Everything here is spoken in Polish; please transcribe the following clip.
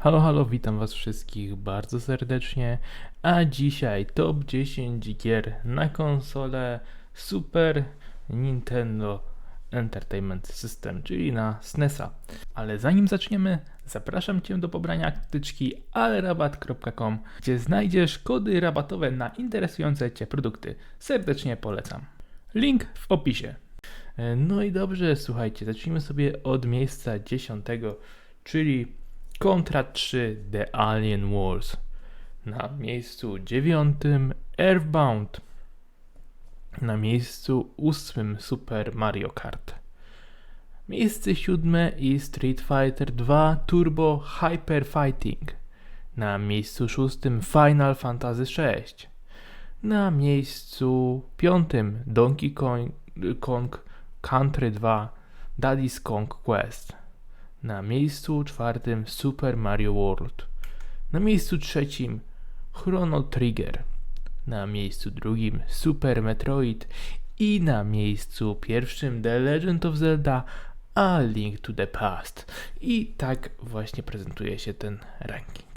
Halo, halo, witam was wszystkich bardzo serdecznie, a dzisiaj top 10 gier na konsolę Super Nintendo Entertainment System, czyli na SNESa. Ale zanim zaczniemy, zapraszam cię do pobrania aktyczki alerabat.com, gdzie znajdziesz kody rabatowe na interesujące cię produkty. Serdecznie polecam. Link w opisie. E, No i dobrze, słuchajcie, zacznijmy sobie od miejsca 10, czyli Contra 3 The Alien Wars. Na miejscu 9 Earthbound. Na miejscu 8 Super Mario Kart. Miejsce 7 i Street Fighter 2 Turbo Hyper Fighting. Na miejscu 6 Final Fantasy VI. Na miejscu 5 Donkey Kong, Kong Country 2 Daddy's Kong Quest. Na miejscu czwartym Super Mario World. Na miejscu trzecim Chrono Trigger. Na miejscu drugim Super Metroid. I na miejscu pierwszym The Legend of Zelda A Link to the Past. I tak właśnie prezentuje się ten ranking.